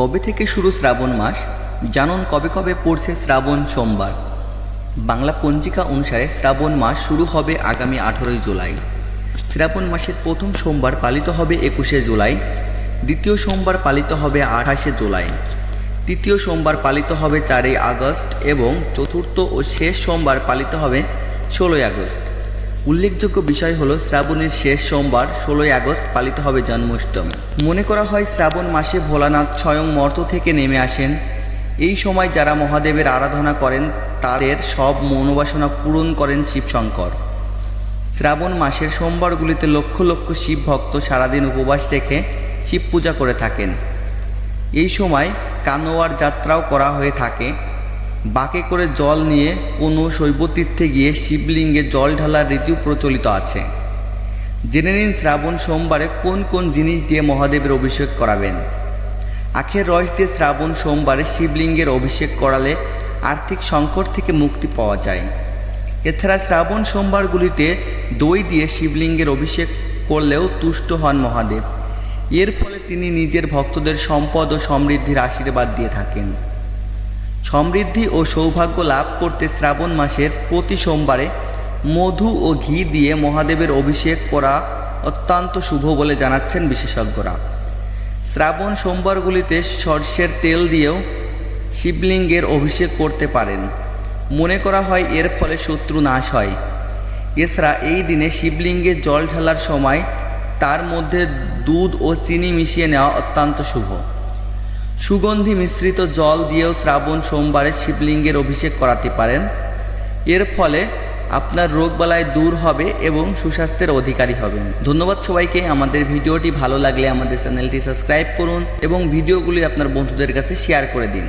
কবে থেকে শুরু শ্রাবণ মাস, জানুন কবে কবে পড়ছে শ্রাবণ সোমবার। বাংলা পঞ্জিকা অনুসারে শ্রাবণ মাস শুরু হবে আগামী আঠেরোই জুলাই। শ্রাবণ মাসের প্রথম সোমবার পালিত হবে একুশে জুলাই, দ্বিতীয় সোমবার পালিত হবে আঠাশে জুলাই, তৃতীয় সোমবার পালিত হবে চারই আগস্ট এবং চতুর্থ ও শেষ সোমবার পালিত হবে ষোলোই আগস্ট। উল্লেখযোগ্য বিষয় হলো, শ্রাবণের শেষ সোমবার, ষোলোই আগস্ট পালিত হবে জন্মাষ্টমী। মনে করা হয় শ্রাবণ মাসে ভোলানাথ স্বয়ং মর্ত থেকে নেমে আসেন। এই সময় যারা মহাদেবের আরাধনা করেন, তাদের সব মনোবাসনা পূরণ করেন শিবশঙ্কর। শ্রাবণ মাসের সোমবারগুলিতে লক্ষ লক্ষ শিব ভক্ত সারাদিন উপবাস রেখে শিব পূজা করে থাকেন। এই সময় কানোয়ার যাত্রাও করা হয়ে থাকে। বাঁকে করে জল নিয়ে কোনো শৈবতীর্থে গিয়ে শিবলিঙ্গে জল ঢালার রীতিও প্রচলিত আছে। জেনে নিন শ্রাবণ সোমবারে কোন কোন জিনিস দিয়ে মহাদেবের অভিষেক করাবেন। আখের রস দিয়ে শ্রাবণ সোমবারে শিবলিঙ্গের অভিষেক করালে আর্থিক সংকট থেকে মুক্তি পাওয়া যায়। এছাড়া শ্রাবণ সোমবারগুলিতে দই দিয়ে শিবলিঙ্গের অভিষেক করলেও তুষ্ট হন মহাদেব। এর ফলে তিনি নিজের ভক্তদের সম্পদ ও সমৃদ্ধির আশীর্বাদ দিয়ে থাকেন। সমৃদ্ধি ও সৌভাগ্য লাভ করতে শ্রাবণ মাসের প্রতি সোমবারে মধু ও ঘি দিয়ে মহাদেবের অভিষেক করা অত্যন্ত শুভ বলে জানাচ্ছেন বিশেষজ্ঞরা। শ্রাবণ সোমবারগুলিতে সর্ষের তেল দিয়েও শিবলিঙ্গের অভিষেক করতে পারেন। মনে করা হয় এর ফলে শত্রু নাশ হয়। এছাড়া এই দিনে শিবলিঙ্গে জল ঢালার সময় তার মধ্যে দুধ ও চিনি মিশিয়ে নেওয়া অত্যন্ত শুভ। সুগন্ধি মিশ্রিত জল দিয়েও শ্রাবণ সোমবারে শিবলিঙ্গের অভিষেক করাতে পারেন। এর ফলে আপনার রোগবালায় দূর হবে এবং সুস্বাস্থ্যের অধিকারী হবেন। ধন্যবাদ সবাইকে। আমাদের ভিডিওটি ভালো লাগলে আমাদের চ্যানেলটি সাবস্ক্রাইব করুন এবং ভিডিওগুলি আপনার বন্ধুদের কাছে শেয়ার করে দিন।